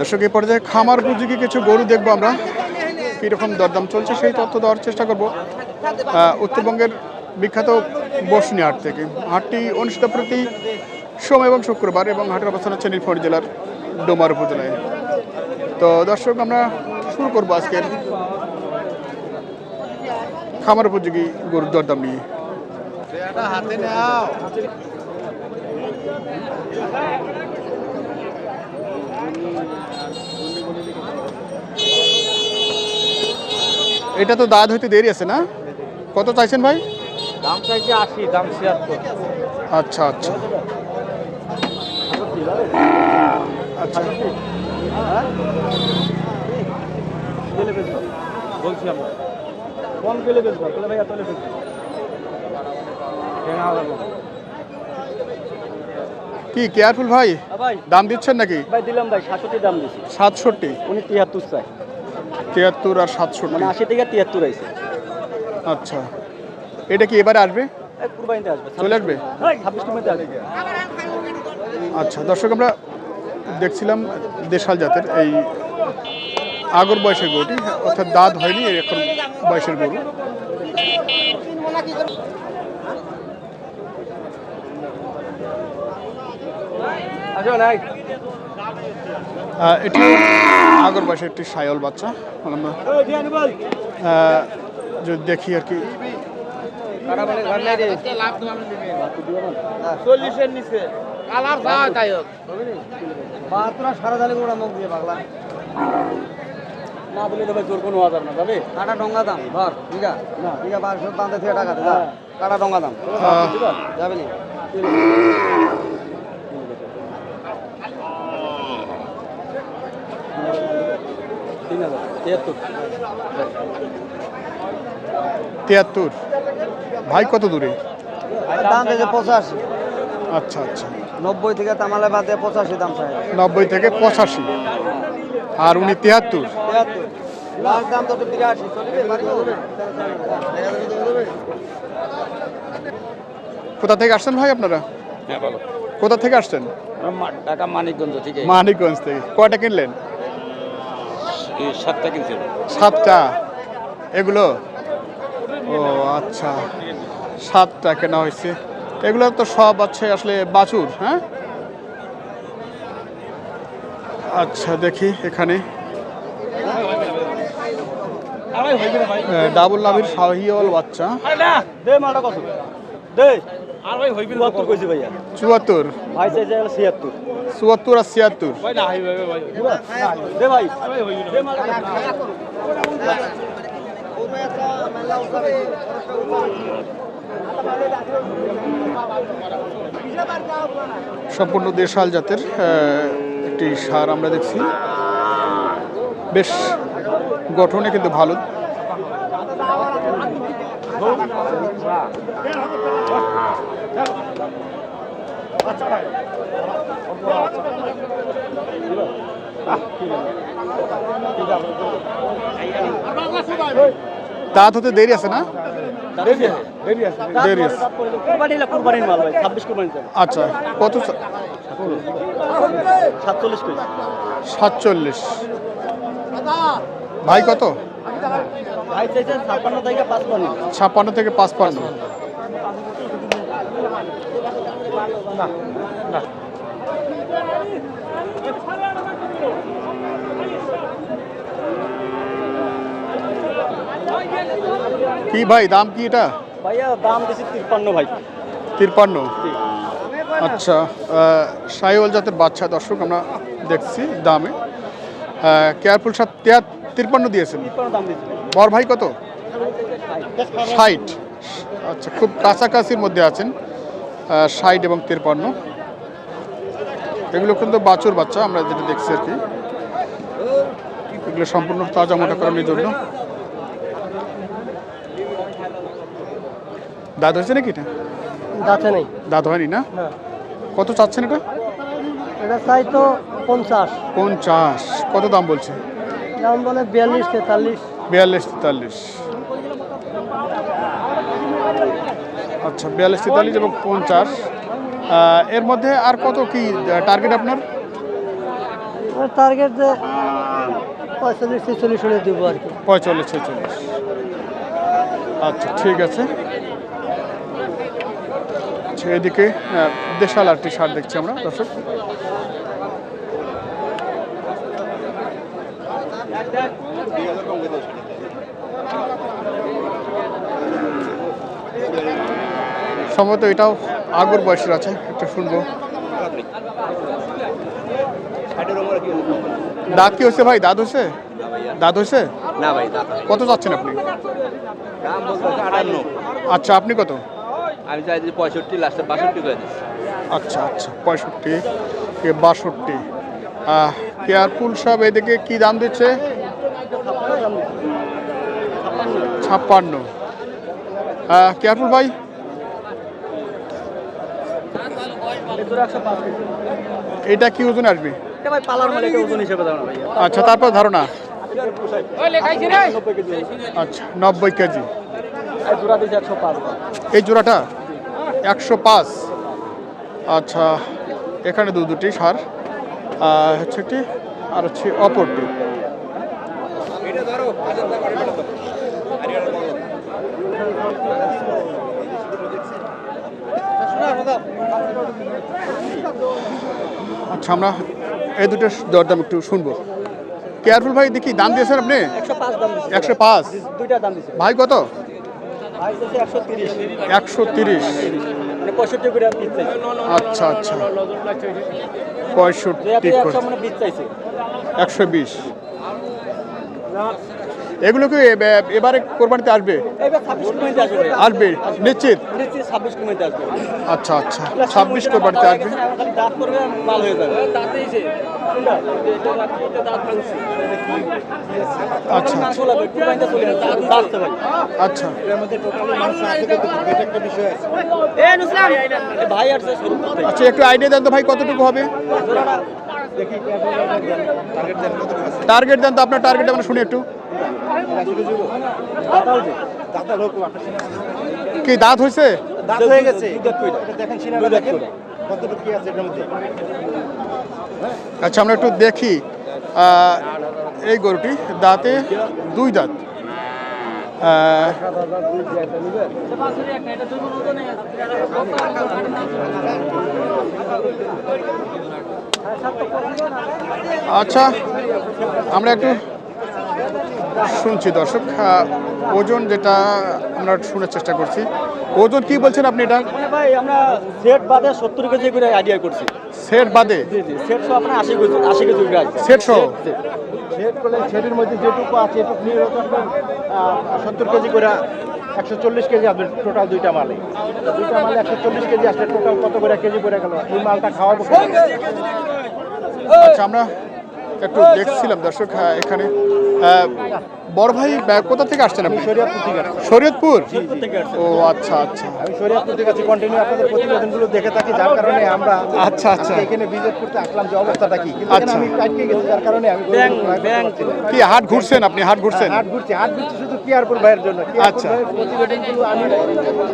দর্শক, এই পর্যায়ে খামার উপযোগী কিছু গরু দেখব আমরা। কীরকম দরদাম চলছে সেই তথ্য দেওয়ার চেষ্টা করব। উত্তরবঙ্গের বিখ্যাত বসনি হাট থেকে। হাটটি অনুষ্ঠিত প্রতি সোম এবং শুক্রবার এবং হাটের অবস্থান হচ্ছে নীলফামারী জেলার ডোমার উপজেলায়। তো দর্শক, আমরা শুরু করব আজকের খামার উপযোগী গরুর দরদাম নিয়ে। এটা তো দাঁত হইতে দেরি আছে না? কত চাইছেন ভাই? দাম চাইছে আশি দাম ছিয়াত্তর। আচ্ছা আচ্ছা। আচ্ছা। বলছি আমরা। কম গেলে বেচবো? তাহলে ভাই এত কি কেয়ারফুল ভাই? ভাই। দাম দিচ্ছেন নাকি? ভাই দিলাম ভাই সাতষট্টি দাম দিছি। সাতষট্টি। উনি তিয়াত্তর চাই তিয়াত্তর আর সাতষট্টি। মানে আশি থেকে তিয়াত্তর আইছে। আচ্ছা। এটা কি এবারে আসবে? কুরবানিতে আসবে। চলে আসবে? ছাব্বিশ কুরবানিতে আসবে। আচ্ছা দর্শক আমরা দেখছিলাম দেশাল জাতের এই আগর বয়সের গরুটি অর্থাৎ দাঁত হয়নি এখন বয়সের গরু। আসো নাই। এটি আগর বয়সের একটি সায়ল বাচ্চা আমরা যদি দেখি আর কি। চল্লিশের নিচে। কালার যায় তাই হোক। বাহাত্তর সারা জালে গোড়া মুখ দিয়ে পাগলা। না বলে তবে জোর কোনো আজার না যাবে? কাটা ডঙ্গা দাম ধর বিঘা। না। বিঘা বারোশো বান্ধে থেকে টাকা দে কাটা ডঙ্গা দাম। যাবে নি? তিন হাজার। তিয়াত্তর। তিয়াত্তর। ভাই কত দূরে? দাম দিয়েছে পঁচাশি। আচ্ছা আচ্ছা। নব্বই থেকে তামালে বাদ পঁচাশি দাম চাই। নব্বই থেকে পঁচাশি। আর উনি তিয়াত্তর? দাম তো বিরাশি কোথা থেকে আসছেন ভাই আপনারা? হ্যাঁ বলো। কোথা থেকে আসছেন? ঢাকা মানিকগঞ্জ থেকে। মানিকগঞ্জ থেকে। কয়টা কিনলেন? সাতটা কিনছে সাতটা। এগুলো? ও আচ্ছা। সাতটা কেনা হয়েছে। এগুলো তো সব আছে আসলে বাছুর হ্যাঁ? আচ্ছা দেখি এখানে। ডাবল নাভির শাহিওয়াল বাচ্চা। দে মাটা কত দে। চুয়াত্তর কইছি ভাইয়া। চুয়াত্তর। ভাই চাইছে ছিয়াত্তর। চুয়াত্তর আর ছিয়াত্তর। ভাই না হইবে ভাই। দে ভাই। সম্পূর্ণ দেশাল জাতের একটি সার আমরা দেখছি। বেশ গঠনে কিন্তু ভালো। দাঁত হতে দেরি আছে না? দেরি আছে। কুরবানি কুরবানির মাল ভাই ছাব্বিশ কুরবানি আচ্ছা কত সাতচল্লিশ ভাই কত? ভাই চাইছে ছাপ্পান্ন থেকে পাঁচপান্ন। ছাপ্পান্ন থেকে কি ভাই দাম কি এটা? ভাইয়া দাম দিছি তিপ্পান্ন ভাই। তিরপান্ন আচ্ছা সাইওয়াল জাতের বাচ্চা দর্শক আমরা দেখছি দামে। কেয়ারফুল সাত তিরপান্ন দিয়েছেন। তিপ্পান্ন বর ভাই কত? ষাট। আচ্ছা খুব কাছাকাছির মধ্যে আছেন। ষাট এবং তিরপান্ন। এগুলো কিন্তু বাছুর বাচ্চা আমরা যেটা দেখছি আর কি। এগুলো সম্পূর্ণ তাজা মোটা করানোর জন্য দাঁত হয়েছে নাকি এটা? যাচ্ছে নেই। দাঁত হয়নি না। কত চাচ্ছেন এটা? এটা চাই তো পঞ্চাশ। পঞ্চাশ। কত দাম বলছে? দাম বলে বিয়াল্লিশ তেতাল্লিশ। বিয়াল্লিশ তেতাল্লিশ। আচ্ছা বিয়াল্লিশ তেতাল্লিশ এবং পঞ্চাশ। এর মধ্যে আর কত কি টার্গেট আপনার? টার্গেট পঁয়তাল্লিশ ছেচল্লিশ হলে দেবো আর কি। পঁয়তাল্লিশ ছেচল্লিশ। আচ্ছা ঠিক আছে। আচ্ছা এদিকে দেশাল আরটি সার দেখছি আমরা দর্শক। সম্ভবত এটাও আগর বয়সের আছে একটু শুনব। দাঁত কি হয়েছে ভাই? দাঁত হয়েছে? দাঁত হয়েছে? না ভাই কত যাচ্ছেন আপনি? আচ্ছা আপনি কত? আমি চাই পঁয়ষট্টি লাস্টে বাষট্টি করে আচ্ছা আচ্ছা পঁয়ষট্টি কে বাষট্টি কেয়ারফুল সব এদিকে কি দাম দিচ্ছে? ছাপ্পান্ন। কেয়ারফুল ভাই? এটা কি ওজন আসবে? আচ্ছা তারপর ধারণা? আচ্ছা নব্বই কেজি। এই জোড়াটা? একশো পাঁচ। আচ্ছা এখানে দু দুটি সার। হচ্ছে একটি আর হচ্ছে অপরটি। আচ্ছা আমরা এই দুটো দরদাম একটু শুনব। কেয়ারফুল ভাই দেখি দাম দিয়েছেন আপনি? একশো পাঁচ ভাই কত? একশো তিরিশ। মানে আচ্ছা আচ্ছা। পঁয়ষট্টি মানে একশো বিশ। এগুলো কি এবারে কোরবানিতে আসবে? আসবে। নিশ্চিত? আচ্ছা আচ্ছা। ছাব্বিশ কোরবানিতে আসবে? খালি দাঁত করবে মাল হয়ে যাবে। আচ্ছা। আচ্ছা। এ নুসলাম এ ভাই আসছে শুরু করতে আচ্ছা একটু আইডিয়া দেন তো ভাই কতটুকু হবে? টার্গেট দেন তো আপনার টার্গেট আমরা শুনি একটু। কি দাঁত হয়েছে দাঁত হয়ে গেছে। দেখেন সিনেমা দেখেন। কতটুকু কি আছে এটার মধ্যে? আচ্ছা আমরা একটু দেখি। এই গরুটি দাঁতে দুই দাঁত। আচ্ছা আমরা একটু শুনছি দর্শক। ওজন যেটা আমরা শোনার চেষ্টা করছি। ওজন কি বলছেন আপনি এটা? মানে ভাই আমরা সেট বাদে সত্তর কেজি করে আইডিয়া করছি। সেট বাদে? জি জি সেট সহ আপনার আশি কেজি আশি কেজি করে আসবে সেট সহ? সেট করলে সেটের মধ্যে যেটুকু আছে এটুকু নিয়ে সত্তর কেজি করে একশো চল্লিশ কেজি আসবে টোটাল দুইটা মালে। দুইটা মালে একশো চল্লিশ কেজি আসলে টোটাল কত করে কেজি পড়ে গেল? এই মালটা খাওয়াবো আচ্ছা আমরা একটু দেখছিলাম দর্শক হ্যাঁ, এখানে বড় ভাই কোথা থেকে আসছেন আপনি? শরীয়তপুর থেকে শরীয়তপুর? ও আচ্ছা আচ্ছা। আমি শরীয়তপুর থেকে আছি কন্টিনিউ আপনাদের প্রতিবেদনগুলো দেখে থাকি যার কারণে আমরা আচ্ছা, আচ্ছা। এখানে ভিজিট করতে আসলাম যে অবস্থাটা কি। কিন্তু আচ্ছা। আমি আটকে গেছি যার কারণে আমি কি হাট ঘুরছেন আপনি? হাট ঘুরছেন? হাট ঘুরছি। হাট ঘুরছি শুধু কিয়ারপুর ভাইয়ের জন্য। আচ্ছা। প্রতিবেদনগুলো আমি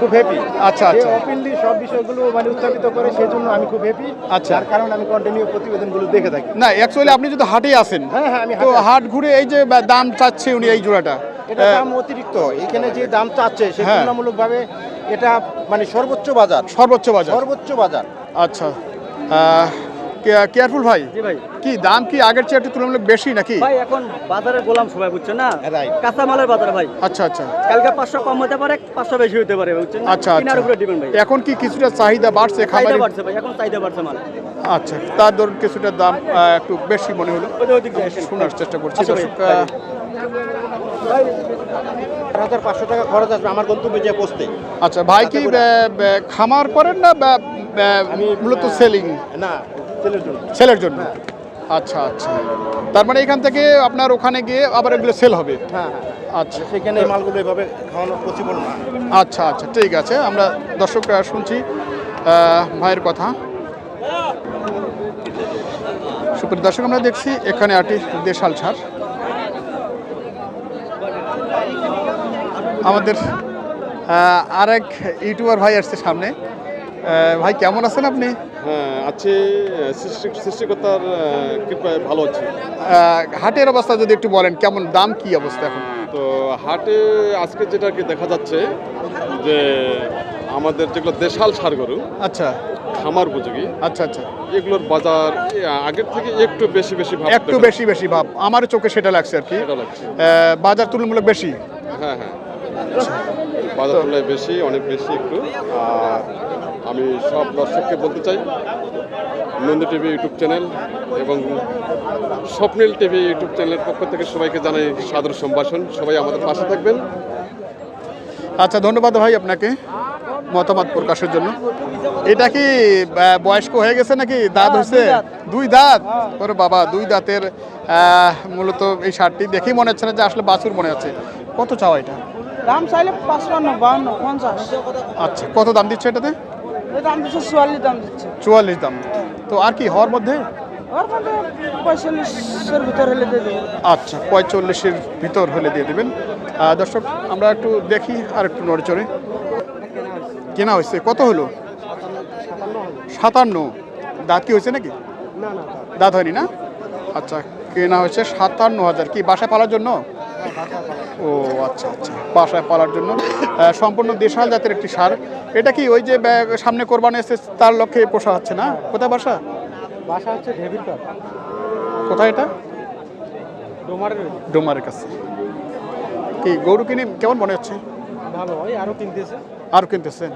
খুব হ্যাপি আচ্ছা, আচ্ছা। ওপেনলি সব বিষয়গুলো মানে উত্থাপিত করে সেই জন্য আমি খুব হ্যাপি আচ্ছা। যার কারণে আমি কন্টিনিউ প্রতিবেদনগুলো দেখে থাকি। না অ্যাকচুয়ালি আপনি যদি হাটে আসেন হ্যাঁ হ্যাঁ আমি তো হাট ঘুরে এই যে দাম চাচ্ছে উনি এই জোড়াটা। এটা দাম অতিরিক্ত। এখানে যে দাম চাচ্ছে সে হ্যাঁ। তুলনামূলকভাবে এটা মানে সর্বোচ্চ বাজার। সর্বোচ্চ বাজার। সর্বোচ্চ বাজার। আচ্ছা। কেয়ারফুল ভাই? ভাই। কি দাম কি আগের চেয়ে একটু তুলনামূলক বেশি নাকি? ভাই এখন বাজারের গোলাম সবাই বুঝছেন না? কাঁচামালের বাজার ভাই। আচ্ছা আচ্ছা। কালকে পাঁচশো কম হতে পারে পাঁচশো বেশি হতে পারে বুঝছেন আচ্ছা কিনার উপরে ডিপেন্ড ভাই। আচ্ছা এখন কি কিছুটা চাহিদা বাড়ছে খাবারের বাড়ছে ভাই এখন চাহিদা বাড়ছে মাল। আচ্ছা তার ধরুন কিছুটা দাম একটু বেশি মনে হলো। শোনার চেষ্টা করছি। হাজার পাঁচশো টাকা খরচ আসবে আমার গন্তব্যে যে পৌঁছতে। আচ্ছা ভাই কি খামার করেন না আমি মূলত সেলিং না ছেলের জন্য। সেলের জন্য। আচ্ছা আচ্ছা। তার মানে এখান থেকে আপনার ওখানে গিয়ে আবার এগুলো সেল হবে? হ্যাঁ আচ্ছা। সেখানে মালগুলো এভাবে খাওয়ানো পসিবল না। আচ্ছা আচ্ছা ঠিক আছে। আমরা দর্শকরা শুনছি ভাইয়ের কথা। সুপ্রিয় দর্শক আমরা দেখছি এখানে আটি দেশাল ছাড়। আমাদের আর এক ইউটিউবার ভাই আসছে সামনে। ভাই কেমন আছেন আপনি? হ্যাঁ আছে সৃষ্টিকর্তার কৃপায় ভালো আছে। হাটের অবস্থা যদি একটু বলেন কেমন দাম কি অবস্থা এখন? তো হাটে আজকে যেটা কি দেখা যাচ্ছে যে আমাদের যেগুলো দেশাল সার গরু আচ্ছা। খামার উপযোগী আচ্ছা আচ্ছা। এগুলোর বাজার আগের থেকে একটু বেশি বেশি ভাব একটু বেশি বেশি ভাব। আমার চোখে সেটা লাগছে আর কি। বাজার তুলনামূলক বেশি। হ্যাঁ হ্যাঁ। বাজার তুলনায় বেশি অনেক বেশি একটু। আর আমি সব দর্শককে বলতে চাই নন্দী টিভি ইউটিউব চ্যানেল এবং স্বপ্নিল টিভি ইউটিউব চ্যানেলের পক্ষ থেকে সবাইকে জানাই সাদর সম্ভাষণ। সবাই আমাদের পাশে থাকবেন। আচ্ছা ধন্যবাদ ভাই আপনাকে মতামত প্রকাশের জন্য। এটা কি বয়স্ক হয়ে গেছে নাকি? দাঁত হয়েছে? দুই দাঁত। ওরে বাবা দুই দাঁতের মূলত এই শার্টটি দেখেই মনে হচ্ছে না যে আসলে বাছুর মনে হচ্ছে। কত চাওয়া এটা? দাম চাইলে পাঁচপান্ন বাউন্ন পঞ্চাশ। আচ্ছা কত দাম দিচ্ছে এটাতে? দাম দিচ্ছে চুয়াল্লিশ দাম দিচ্ছে। চুয়াল্লিশ দাম। তো আর কি হওয়ার মধ্যে? মধ্যে পঁয়তাল্লিশের ভিতর হলে দিয়ে দেবো। আচ্ছা পঁয়তাল্লিশের ভিতর হলে দিয়ে দেবেন। দর্শক আমরা একটু দেখি আর একটু নড়ে চড়ে। কেনা হয়েছে কত হলো? সাতান্ন। দাঁত কি হয়েছে নাকি? দাঁত। হয়নি না? আচ্ছা কেনা হয়েছে সাতান্ন হাজার। কি বাসায় পালার জন্য? ও আচ্ছা আচ্ছা। বাসায় পালার জন্য। সম্পূর্ণ দেশাল জাতের একটি সার। এটা কি ওই যে ব্যা- সামনে কোরবানি এসে তার লক্ষ্যে পোষা হচ্ছে না? কোথায় বাসা? বাসা হচ্ছে কোথায় এটা? ডোমারের ডোমারের কাছে। কি গরু কিনে কেমন মনে হচ্ছে? ভালো হয় আরও কিনতেছে। আর কিনতেছেন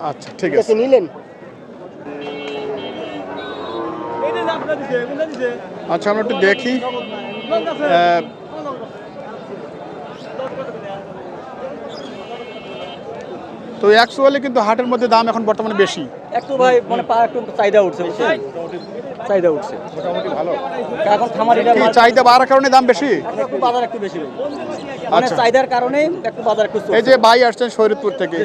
আচ্ছা ঠিক আছে। নিলেন? আচ্ছা আমরা একটু দেখি। আহ, একশো হলে কিন্তু হাটের মধ্যে দাম এখন বর্তমানে বেশি। একটু ভাই মানে পা একটু চাহিদা উঠছে বুঝছেন? চাহিদা উঠছে। মোটামুটি ভালো। এখন চাহিদা বাড়ার কারণে দাম বেশি? একটু বাজার একটু বেশি মানে আচ্ছা। চাহিদার কারণে একটু বাজার একটু এই যে ভাই আসছেন শরীরপুর থেকে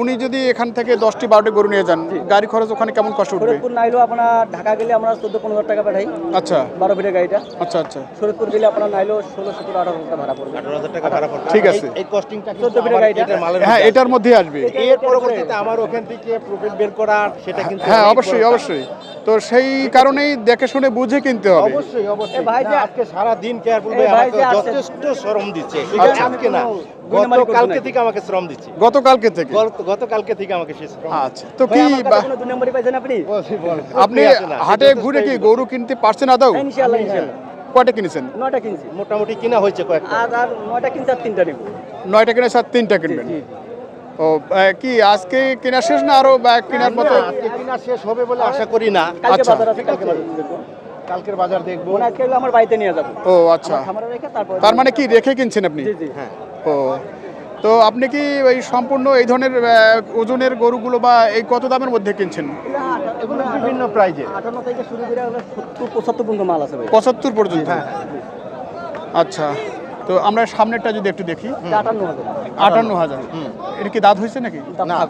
উনি যদি এখান থেকে দশটি বারোটি গরু নিয়ে যান গাড়ি খরচ ওখানে কেমন কষ্ট উঠবে? শরীরপুর আপনার ঢাকা গেলে আমরা চোদ্দ পনেরো হাজার টাকা পাঠাই। আচ্ছা। বারো ফিটের গাড়িটা। আচ্ছা আচ্ছা। শরীরপুর গেলে আপনার নাইলেও ষোলো সতেরো আঠারো হাজার টাকা ভাড়া পড়বে। আঠারো হাজার টাকা ভাড়া পড়বে। ঠিক আছে। এই কস্টিংটা চোদ্দ ফিটের গাড়িটা। হ্যাঁ এটার মধ্যে আসবে। এর পরবর্তীতে আমার ওখান থেকে প্রফিট বের করার সেটা কিন্তু হ্যাঁ অবশ্যই অবশ্যই। তো সেই কারণেই দেখে শুনে বুঝে কিনতে হবে। অবশ্যই অবশ্যই। ভাই যে- আজকে সারা দিন কেয়ারফুল ভাই যথেষ্ট শ্রম দিচ্ছে। আজকে না দুই নাম্বারই গত করছে কালকে নাকি? থেকে আমাকে শ্রম দিচ্ছে। গতকালকে থেকে? গতকালকে থেকে আমাকে সে শ্রম আচ্ছা তো কি দুই নম্বরই পাইছেন আপনি? আপনি হাটে ঘুরে কি গরু কিনতে পারছেন আদৌ? হ্যাঁ, ইনশাআল্লাহ ইনশাআল্লাহ। কয়টা কিনেছেন? নয়টা কিনছি। মোটামুটি কিনা হয়েছে কয়েকটা। আর আর নয়টা কিনছি আর তিনটা নেব। নয়টা কিনে স্যার তিনটা কিনবেন। ও কি আজকে কেনা শেষ না আরও বা কেনার মতো? আজকে কিনা শেষ হবে বলে আশা করি না। আচ্ছা। কালকের বাজার দেখব। আজকে আমার বাড়িতে নিয়ে যাব। ও আচ্ছা। তার মানে কি রেখে কিনছেন আপনি? হ্যাঁ। ও তো আপনি কি ওই সম্পূর্ণ এই ধরনের ওজনের গরুগুলো বা এই কত দামের মধ্যে কিনছেন? এগুলো বিভিন্ন প্রাইজের আটান্ন থেকে শুরু করে পঁচাত্তর পর্যন্ত মাল আছে পঁচাত্তর পর্যন্ত? হ্যাঁ আচ্ছা। তো আমরা সামনেরটা যদি একটু দেখি। আটান্ন হাজার। এটা কি দাঁত হয়েছে নাকি?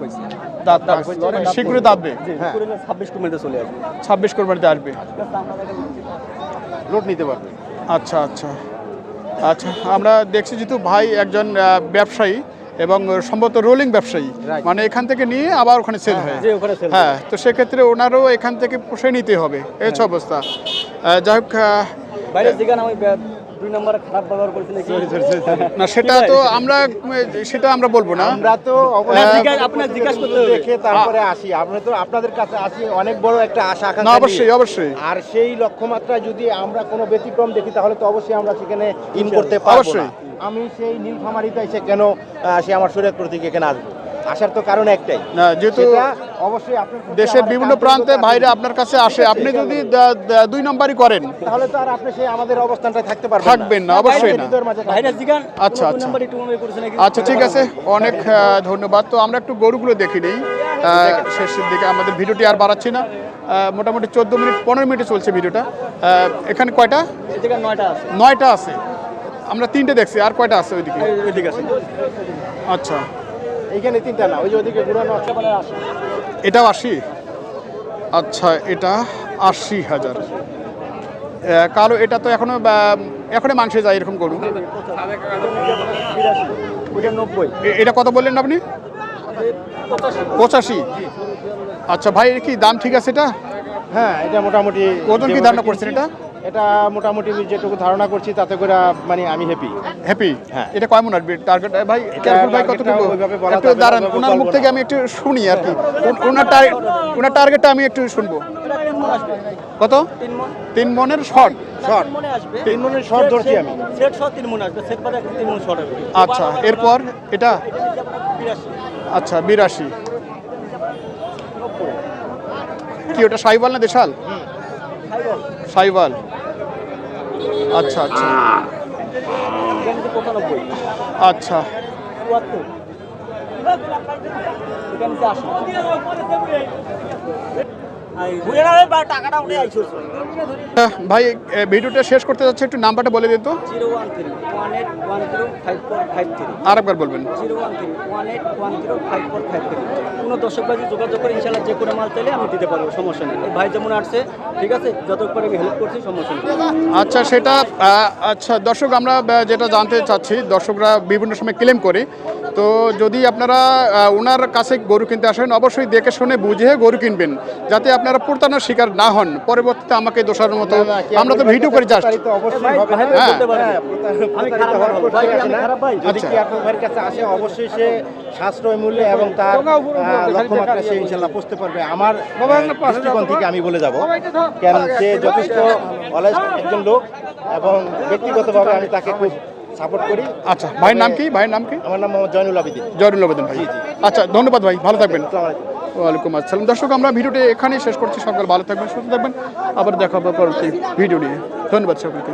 হয়েছে। দাঁত দাঁত শীঘ্রই দাঁতবে। হ্যাঁ। ছাব্বিশ কুমিল্লাতে চলে আসবে। ছাব্বিশ কোরবানিতে আসবে। লোড নিতে পারবে। আচ্ছা আচ্ছা। আচ্ছা আমরা দেখছি যেহেতু ভাই একজন ব্যবসায়ী এবং সম্ভবত রোলিং ব্যবসায়ী। মানে এখান থেকে নিয়ে আবার ওখানে সেল হয় sell হ্যাঁ তো সেক্ষেত্রে ওনারও এখান থেকে পুষে নিতে হবে। এই হচ্ছে অবস্থা। যাই হোক দুই নম্বরে খারাপ ব্যবহার করেছি নাকি? না সেটা তো আমরা সেটা আমরা বলব না। আমরা তো আপনার জিজ্ঞাসা- করতে দেখে তারপরে আসি। আমরা তো আপনাদের কাছে আসি অনেক বড় একটা আশা না অবশ্যই অবশ্যই। আর সেই লক্ষ্যমাত্রা যদি আমরা কোনো ব্যতিক্রম দেখি তাহলে তো অবশ্যই আমরা সেখানে ইন করতে পারব। না। আমি সেই নীলফামারিতে এসে কেন সে আমার শরীয়তপুর থেকে এখানে আসব? আসার তো কারণ একটাই। না যেহেতু অবশ্যই আপনার দেশের বিভিন্ন প্রান্তে। ভাইরা আপনার কাছে আসে। আপনি যদি দুই নম্বরই করেন। তাহলে তো আর আপনি সেই আমাদের অবস্থানটা থাকতে পারবেন থাকবেন না, অবশ্যই না। আচ্ছা, দুই আচ্ছা। নম্বরে একটু নাকি আচ্ছা ঠিক আছে। অনেক ধন্যবাদ। তো আমরা একটু গরুগুলো দেখি নেই। শেষের দিকে আমাদের ভিডিওটি আর বাড়াচ্ছি না। মোটামুটি চোদ্দ মিনিট পনেরো মিনিটে চলছে ভিডিওটা। এখানে কয়টা? নয়টা আছে। নয়টা আছে। আমরা তিনটে দেখছি। আর কয়টা আছে ওইদিকে? এই- ওইদিকে আছে। আচ্ছা। এইখানে তিনটা না ওই যে ওদিকে ঘুরানো আছে এটাও আশি? আচ্ছা এটা আশি হাজার। কালো এটা তো এখনও এখনও মাংসে যায় এরকম গরু। এটা কত বললেন আপনি? পঁচাশি। আচ্ছা ভাই কি দাম ঠিক আছে এটা? হ্যাঁ এটা মোটামুটি ওজন কি ধারণা করছেন এটা? এটা মোটামুটি যেটুকু ধারণা করছি তাতে করে মানে আমি হ্যাপি হ্যাপি হ্যাঁ। এটা কয় মন আসবে টার্গেট ভাই কেয়ারফুল ভাই কতটুকু? ওইভাবে বলা একটু দাঁড়ান ওনার মুখ থেকে আমি একটু শুনি আর কি। ওনার টার্গেট ওনার টার্গেটটা আমি একটু শুনব। কত? তিন মনের শর্ট শর্ট তিন মনের শর্ট ধরছি আমি। সেট সহ তিন মন আসবে। সেট তিন মন শর্ট হবে আচ্ছা এরপর এটা? আচ্ছা বিরাশি। কি ওটা সাইবাল না দেশাল? সাইবাল আচ্ছা আচ্ছা। পঁচানব্বই আচ্ছা। আর ভাই ভিডিওটা শেষ করতে যাচ্ছে একটু নাম্বারটা বলে দিন তো। থ্রি আরেকবার বলবেন। কোনো দর্শক ভাই যোগাযোগ করে ইনশাল্লাহ যে কোনো মাল চাইলে আমি দিতে পারব সমস্যা নেই। ভাই যেমন আসছে ঠিক আছে যত করে আমি হেল্প করছি সমস্যা নেই। আচ্ছা সেটা আচ্ছা দর্শক আমরা যেটা জানতে চাচ্ছি দর্শকরা বিভিন্ন সময় ক্লেম করে। তো যদি আপনারা ওনার কাছে গরু কিনতে আসেন অবশ্যই দেখে শুনে বুঝে গরু কিনবেন যাতে আপনারা প্রতারণার শিকার না হন। পরবর্তীতে আমাকে দোষার মতো আমরা তো ভিডিও করে যাচ্ছি। অবশ্যই হ্যাঁ। হ্যাঁ, আচ্ছা। কি আপনার ভাইয়ের কাছে আসে অবশ্যই সে সাশ্রয় মূল্যে এবং তার লক্ষ্যমাত্রা সে ইনশাল্লাহ পারবে। আমার দৃষ্টিকোণ থেকে আমি বলে যাব। কেন সে যথেষ্ট একজন লোক এবং ব্যক্তিগতভাবে আমি তাকে খুব সাপোর্ট করি। আচ্ছা ভাইয়ের নাম কি? ভাইয়ের নাম কি? আমার নাম মোহাম্মদ জয়নুল আবেদিন। জয়নুল আবেদিন ভাই। আচ্ছা ধন্যবাদ ভাই ভালো থাকবেন। ওয়ালাইকুম আসসালাম। দর্শক আমরা ভিডিওটি এখানেই শেষ করছি। সকল ভালো থাকবেন সুস্থ থাকবেন। আবার দেখা হবে পরবর্তী ভিডিও নিয়ে। ধন্যবাদ সকলকে।